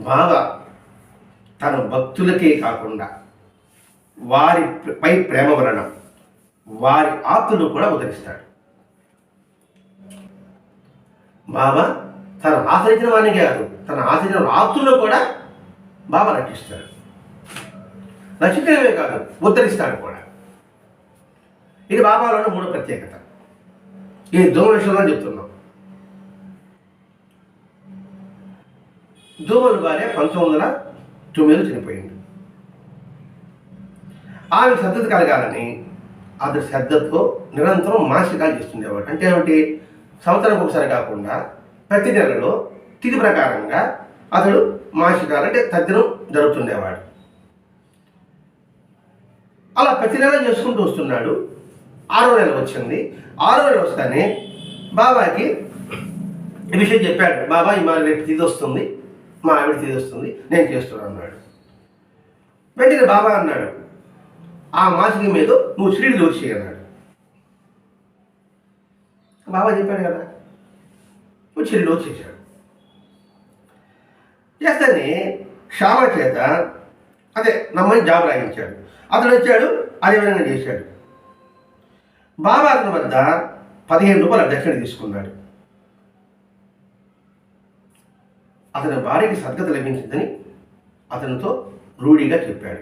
బావ తన భక్తులకే కాకుండా వారి పై ప్రేమ వలన వారి ఆప్తులు కూడా ఉదరిస్తాడు. బాబా తను ఆశ్రయించిన వాడిని కాదు తన ఆశ్రయించిన ఆప్తుల్లో కూడా బాబా రక్షిస్తాడు. రక్షించడమే కాదు ఉద్ధరిస్తాడు కూడా. ఇది బాబాలోని మూడో ప్రత్యేకత. ఇది దూమ చెప్తున్నాం. దూమల భార్య పంతొమ్మిది వందల తొమ్మిదిలో చనిపోయింది. ఆమె శ్రద్ధత కలగాలని అతడు శ్రద్ధతో నిరంతరం మానసికాలు చేస్తుండేవాడు అంటే ఏమిటి? సంవత్సరానికి ఒకసారి కాకుండా ప్రతి నెలలో తిథి ప్రకారంగా అతడు మానసికాలు అంటే తద్దినం జరుగుతుండేవాడు. అలా ప్రతి నెల చేసుకుంటూ వస్తున్నాడు. ఆరో నెల వచ్చింది. ఆరో నెల వస్తానే బాబాకి విషయం చెప్పాడు. బాబా ఈ మా రేపు తిథి వస్తుంది. మా ఆవిడ తీసేస్తుంది నేను చేస్తున్నాను అన్నాడు. వెంటనే బాబా అన్నాడు ఆ మాసిక మీద నువ్వు స్త్రీలు జోషి అన్నాడు. బాబా చెప్పాడు కదా నువ్వు శ్రీడిలో చేశాడు చేస్తేనే క్షామ చేత అదే నమ్మని జాబ్ రాయించాడు. అతడు వచ్చాడు అదే విధంగా చేశాడు. బాబా అతని వద్ద పదిహేను రూపాయల దక్షిణ తీసుకున్నాడు. అతని భార్యకి సద్గత లభించిందని అతనితో రూఢిగా చెప్పాడు.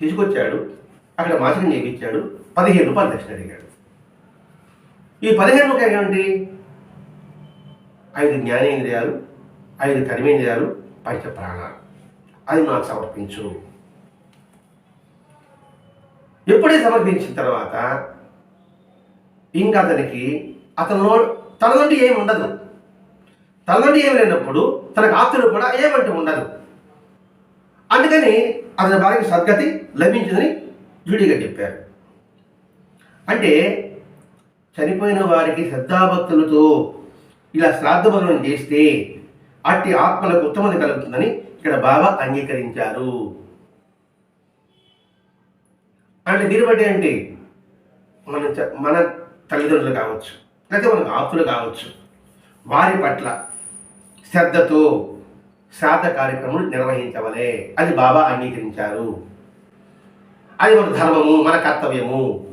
తీసుకొచ్చాడు. అక్కడ మాసికం చేయించాడు పదిహేను రూపాయలు దక్షిణ అడిగాడు. ఈ పదిహేను రూపాయలు ఏమిటి? ఐదు జ్ఞానేంద్రియాలు ఐదు కర్మేంద్రియాలు పంచ ప్రాణాలు. అది నాకు సమర్పించు. ఎప్పుడే సమర్పించిన తర్వాత ఇంకా అతనికి అతను తన నుండి ఏమి ఉండదు. తన నుండి ఏమి లేనప్పుడు తనకు ఆప్తులు కూడా ఏమంటూ ఉండదు. అందుకని అతని భార్యకి సద్గతి లభించిందని జూడిగా చెప్పారు. అంటే చనిపోయిన వారికి శ్రద్ధాభక్తులతో ఇలా శ్రాద్ధభవనం చేస్తే అట్టి ఆత్మలకు ఉత్తమత కలుగుతుందని ఇక్కడ బాబా అంగీకరించారు. అంటే దీన్ని బట్టి ఏంటి మన చ- మన తల్లిదండ్రులు కావచ్చు లేకపోతే మనకు ఆప్తులు కావచ్చు వారి పట్ల శ్రద్ధతో శ్రాద్ధ కార్యక్రమం నిర్వహించవలే. అది బాబా అంగీకరించారు. అది మన ధర్మము మన కర్తవ్యము.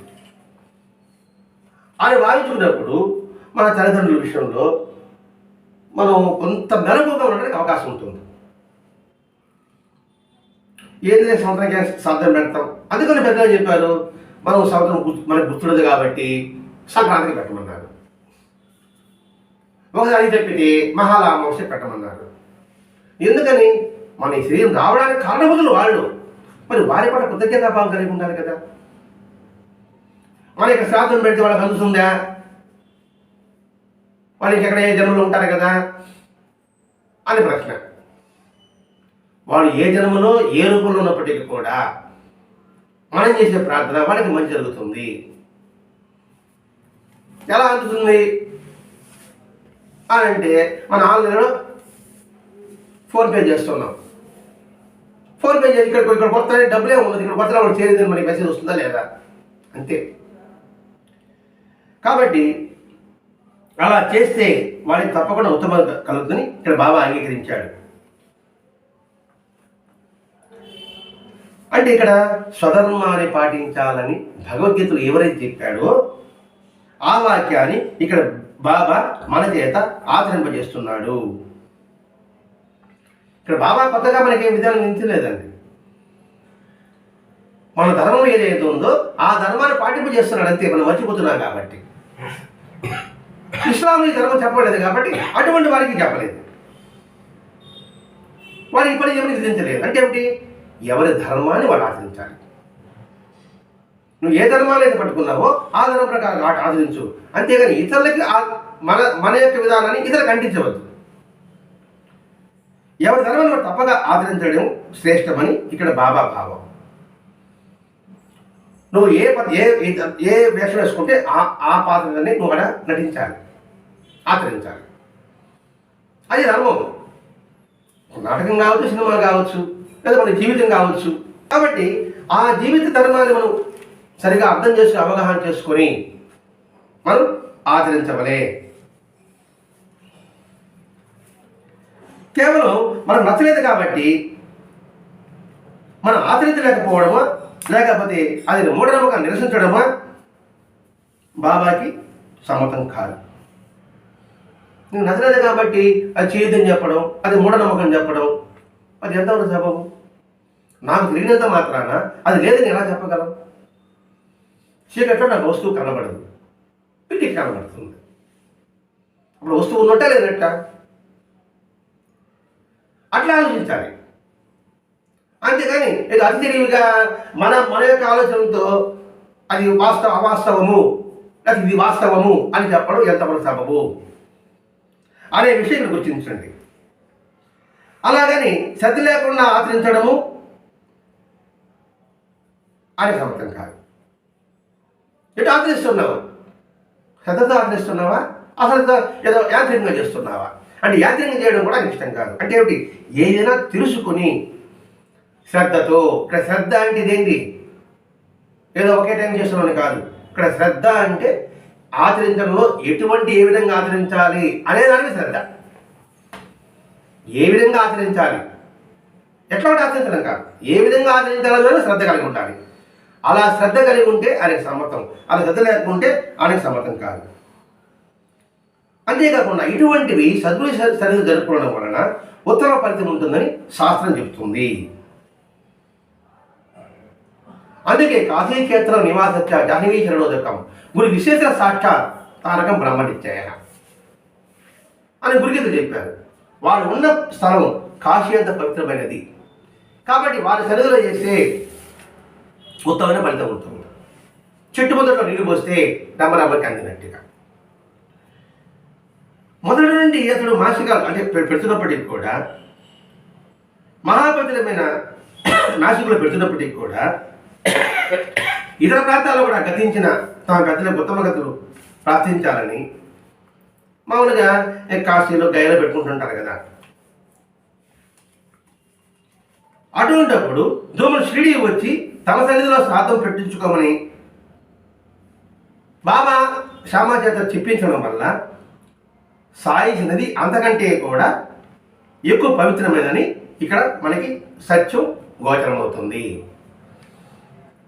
అని భావించుకున్నప్పుడు మన తల్లిదండ్రుల విషయంలో మనం కొంత మెలకుగా ఉండడానికి అవకాశం ఉంటుంది. ఏదైనా సంవత్సరానికి శ్రాద్ధం పెడతాం. అందుకని పెద్దలు చెప్పారు? మనం సంవత్సరం గుర్తు మనకు గుర్తుండదు కాబట్టి సంక్రాంతికి పెట్టమన్నారు. ఒకసారి చెప్పితే మహాలామాంస పెట్టమన్నారు ఎందుకని? మన ఈ శరీరం రావడానికి కారణములు వాళ్ళు. మరి వారి పట్ల కృతజ్ఞతాభావం కలిగి ఉండాలి కదా. మన యొక్క శ్రాద్ధం పెడితే వాళ్ళకి అందుతుందా? వాళ్ళకి ఎక్కడ ఏ జన్మలో ఉంటారు కదా? అని ప్రశ్న. వాళ్ళు ఏ జన్మలో ఏ రూపంలో ఉన్నప్పటికీ కూడా మనం చేసే ప్రార్థన వాళ్ళకి మంచి జరుగుతుంది. ఎలా అందుతుంది? అని అంటే మనం ఆన్లైన్లో ఫోన్పే చేస్తున్నాం. ఫోన్పే చేసి ఇక్కడ ఇక్కడ కొత్త డబ్బులే ఉంది ఇక్కడ కొత్త వాళ్ళు చేరిందని మనకి మెసేజ్ వస్తుందా లేదా? అంతే. కాబట్టి అలా చేస్తే వాడికి తప్పకుండా ఉత్తమం కలుగుతుందని ఇక్కడ బాబా అంగీకరించాడు. అంటే ఇక్కడ స్వధర్మాన్ని పాటించాలని భగవద్గీతలు ఎవరైతే చెప్పాడో ఆ వాక్యాన్ని ఇక్కడ బాబా మన చేత ఆచరింపజేస్తున్నాడు. ఇక్కడ బాబా కొత్తగా మనకి ఏ విధానం నించలేదండి మన ధర్మం ఏదైతే ఉందో ఆ ధర్మాన్ని పాటింపు చేస్తున్నాడు అంతే మనం మర్చిపోతున్నాం కాబట్టి. ఇస్లాం ఈ ధర్మం చెప్పలేదు కాబట్టి అటువంటి వారికి చెప్పలేదు. వారికి ఇప్పటి ఎవరికి విధించలేదు అంటే ఏమిటి? ఎవరి ధర్మాన్ని వాళ్ళు ఆచరించాలి. నువ్వు ఏ ధర్మాన్ని అయితే పట్టుకున్నావో ఆ ధర్మ ప్రకారం ఆచరించు. అంతేగాని ఇతరులకి ఆ- మన మన యొక్క విధానాన్ని ఇతరులకు అంటించవద్దు ఎవరి ధర్మాన్ని తప్పగా ఆచరించడం శ్రేష్టమని ఇక్కడ బాబా భావం. నువ్వు ఏ ఏ ఏ- ఏ వేషం వేసుకుంటే ఆ ఆ పాత్రని నువ్వు అక్కడ నటించాలి ఆచరించాలి. అది ధర్మం. నాటకం కావచ్చు సినిమా కావచ్చు లేదా మన జీవితం కావచ్చు. కాబట్టి ఆ జీవిత ధర్మాన్ని మనం సరిగా అర్థం చేసుకుని అవగాహన చేసుకొని మనం ఆచరించవలే కేవలం మనకు నచ్చలేదు కాబట్టి మనం ఆచరించలేకపోవడమా లేకపోతే అది మూఢనమ్మకాన్ని నిరసించడమా? బాబాకి సమ్మతం కాదు. నీకు నచ్చలేదు కాబట్టి అది చేయొద్దని చెప్పడం అది మూఢనమ్మకం చెప్పడం అది ఎంత ఉన్న సబబు? నాకు తెలియనంత మాత్రాన అది లేదని ఎలా చెప్పగలం? చీకట్లో నాకు వస్తువు కనబడదు. పిల్లికి కనబడుతుంది. అప్పుడు వస్తువు ఉన్నట్ట లేదట. అట్లా ఆలోచించాలి. అంతేగాని ఇది అతిథిగా మన మన యొక్క ఆలోచనతో అది వాస్తవ అవాస్తవము అది ఇది వాస్తవము అని చెప్పడం ఎంతవరకు సబబు? అనే విషయం గుర్తించండి. అలాగని శ్రద్ధ లేకుండా ఆచరించడము అనే సమర్థం కాదు. ఎటు ఆదరిస్తున్నావు శ్రద్ధతో ఆచరిస్తున్నావా అశ్రద్ధ ఏదో యాంత్రికంగా చేస్తున్నావా? అంటే యాంత్రికంగా చేయడం కూడా ఇష్టం కాదు. అంటే ఏమిటి? ఏదైనా తెలుసుకుని శ్రద్ధతో ఇక్కడ శ్రద్ధ అంటే ఇదేంటి? ఏదో ఒకే టైం చేస్తున్నాను కాదు. ఇక్కడ శ్రద్ధ అంటే ఆచరించడంలో ఎటువంటి ఏ విధంగా ఆచరించాలి అనేదానికి శ్రద్ధ. ఏ విధంగా ఆచరించాలి? ఎట్లా ఆచరించడం కాదు. ఏ విధంగా ఆచరించాలని శ్రద్ధ కలిగి ఉండాలి. అలా శ్రద్ధ కలిగి ఉంటే ఆయనకు సమ్మతం అలా శ్రద్ధ లేకుంటే ఆయనకు సమర్థం కాదు. అంతేకాకుండా ఇటువంటివి సద్గురు సరిహద్దు జరుపుకోవడం వలన ఉత్తమ ఫలితం ఉంటుందని శాస్త్రం చెబుతుంది. అందుకే కాశీక్షేత్రం నివాసత్య జాహ్నవీశరణోదకం గురి విశేష సాక్షాత్ తారకం బ్రహ్మనిత్యయ అని గురిగీత చెప్పారు. వారు ఉన్న స్థలం కాశీ అంత పవిత్రమైనది. కాబట్టి వారి సన్నిధిలో చేస్తే ఉత్తమైన ఫలితం ఉంటుంది. చెట్టు మొదట్లో నీళ్ళు పోస్తే రమ్మరమ్మకి అందినట్టుగా మొదటి నుండి అతడు మాసికాలు అంటే పెడుతున్నప్పటికి కూడా మహాపతిలమైన నాసికులు పెడుతున్నప్పటికీ కూడా ఇతర ప్రాంతాల్లో కూడా గతించిన తమ గతిలో ఉత్తమ గతులు ప్రార్థించాలని మామూలుగా కాశీలో గయలో పెట్టుకుంటుంటారు కదా. అటువంటప్పుడు దోమలు షిరిడి వచ్చి తమ సన్నిధిలో శ్రాతం పెట్టించుకోమని బాబా శ్యామా చేత చెప్పించడం వల్ల సాయించినది అంతకంటే కూడా ఎక్కువ పవిత్రమైనదని ఇక్కడ మనకి సత్యం గోచరమవుతుంది.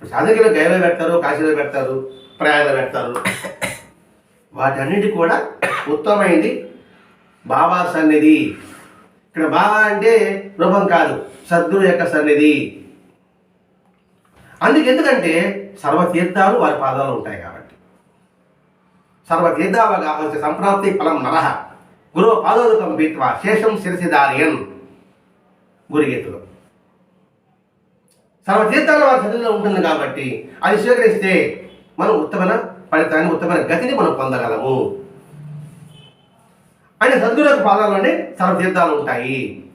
సాధకులు గయలో పెడతారు కాశీలో పెడతారు ప్రయాణంలో పెడతారు. వాటన్నిటి కూడా ఉత్తమమైంది బాబా సన్నిధి. ఇక్కడ బాబా అంటే రూపం కాదు సద్గురు యొక్క సన్నిధి. అందుకు ఎందుకంటే సర్వతీర్థాలు వారి పాదాలు ఉంటాయి కాబట్టి. సర్వతీర్థావగా సంప్రాప్తి ఫలం నరహ గురు పాదోదకం పీత్వా శేషం శిరసిదారియన్ గురిగీతలో. సర్వతీర్థాల వారి శరీరంలో ఉంటుంది కాబట్టి అది స్వీకరిస్తే మనం ఉత్తమైన ఫలితాన్ని ఉత్తమైన గతిని మనం పొందగలము. ఆయన సద్గురు యొక్క పాదాల్లోనే సర్వతీర్థాలు ఉంటాయి.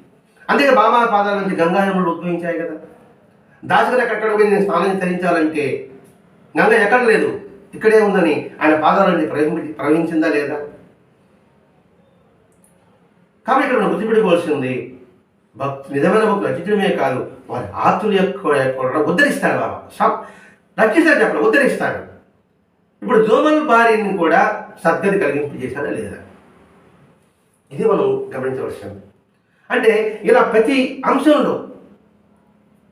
అందుకే బాబా పాదాల నుంచి గంగాయములు ఉద్భవించాయి కదా. దాసగన ఎక్కడ పోయి నేను స్నానం ధరించాలంటే గంగ ఎక్కడ లేదు? ఇక్కడే ఉందని ఆయన పాదాలని ప్రవహించి ప్రవహించిందా లేదా? కాబట్టి ఇక్కడ మనం గుర్తుపెట్టుకోవాల్సింది భక్తు నిజమైన భక్తులు రచించడమే కాదు వారి ఆతుల యొక్క కూడా ఉద్ధరిస్తాడు బాబా. సబ్ రక్షిస్తాడు చెప్పడం ఉద్ధరిస్తాడు ఇప్పుడు జోమల్ భార్యని కూడా సద్గతి కలిగింపు చేశాడా లేదా? ఇది మనం గమనించవలసింది. అంటే ఇలా ప్రతి అంశంలో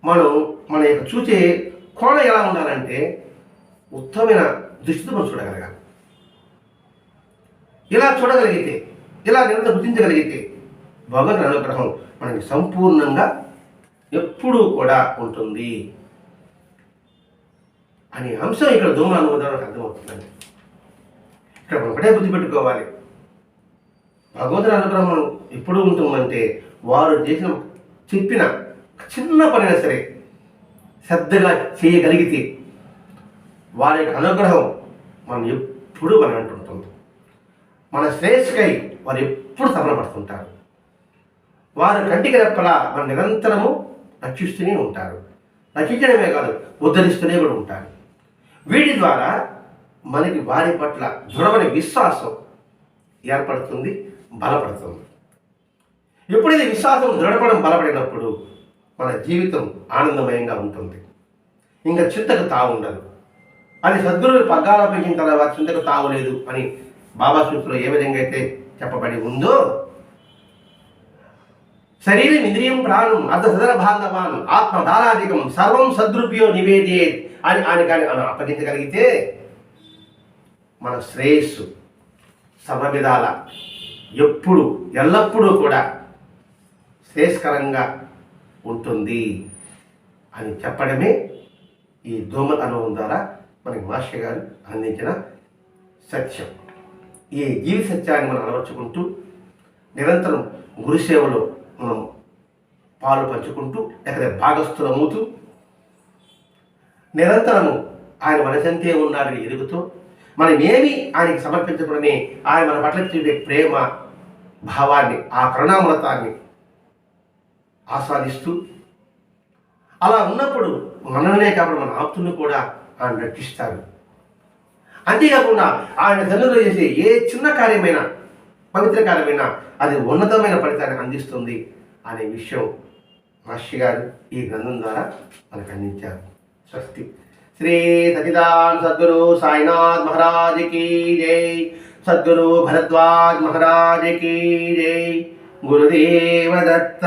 మనం మన యొక్క చూసే కోణం ఎలా ఉండాలంటే ఉత్తమమైన దృష్టితో మనం చూడగలగాలి. ఇలా చూడగలిగితే ఇలా నిరంతరం గుర్తించగలిగితే భగవద్ అనుగ్రహం మనకి సంపూర్ణంగా ఎప్పుడూ కూడా ఉంటుంది. అనే అంశం ఇక్కడ దోమ అనుభవానికి అర్థమవుతుందండి. ఇక్కడ మనం ఒకటే గుర్తుపెట్టుకోవాలి భగవంతుని అనుగ్రహం ఎప్పుడు ఉంటుందంటే వారు చేసిన చెప్పిన చిన్న పనైనా సరే శ్రద్ధగా చేయగలిగితే వారి యొక్క అనుగ్రహం మనం ఎప్పుడూ మన అంటుంటుంది మన శ్రేయస్కై వారు ఎప్పుడు సమలపడుతుంటారు వారు కంటికి రెప్పలా మన నిరంతరము రక్షిస్తూనే ఉంటారు. రక్షించడమే కాదు ఉద్ధరిస్తూనే కూడా ఉంటారు. వీటి ద్వారా మనకి వారి పట్ల దృఢమైన విశ్వాసం ఏర్పడుతుంది బలపడుతుంది. ఎప్పుడైతే విశ్వాసం దృఢపడం బలపడినప్పుడు మన జీవితం ఆనందమయంగా ఉంటుంది. ఇంకా చింతకు తావు ఉండదు. అది సద్గురువు పగ్గాల తర్వాత చింతకు తావు లేదు అని బాబా సూత్రులు ఏ విధంగా అయితే చెప్పబడి ఉందో శరీరం ఇంద్రియం ప్రాణం అర్ధ సదర బాంధవాన్ ఆత్మ దారాధికం సర్వం సద్రుపయో నివేదే అని ఆయన కానీ మనం అప్పగించగలిగితే మన శ్రేయస్సు సర్వ విధాల ఎప్పుడు ఎల్లప్పుడూ కూడా శ్రేయస్కరంగా ఉంటుంది అని చెప్పడమే ఈ దోమల అనుభవం ద్వారా మనకి మాస్టర్ గారు అందించిన సత్యం. ఈ జీవి సత్యాన్ని మనం అలవర్చుకుంటూ నిరంతరం గురుసేవలో మనం పాలు పంచుకుంటూ ఎక్కడ భాగస్థులమవుతూ నిరంతరము ఆయన మనసంతే ఉన్నాడని ఎరుగుతూ మనం ఏమి ఆయనకి సమర్పించబడని ఆయన మన పట్ల చూపే ప్రేమ భావాన్ని ఆ కరుణామృతాన్ని ఆస్వాదిస్తూ అలా ఉన్నప్పుడు మనల్నే కాబట్టి మన ఆప్తులను కూడా ఆయన రక్షిస్తారు. అంతేకాకుండా ఆయన తల్లిలో చేసే ఏ చిన్న కార్యమైనా పవిత్ర కార్యమైనా అది ఉన్నతమైన ఫలితాన్ని అందిస్తుంది అనే విషయం మహర్షి గారు ఈ గ్రంథం ద్వారా మనకు అందించారు. స్వస్తి. శ్రీ సచిదాన్ సద్గురు సాయినాథ్ మహారాజ్ కీ జై. సద్గురు భరద్వాజ్ మహారాజ్ కీ జై. గురుదేవ దత్త.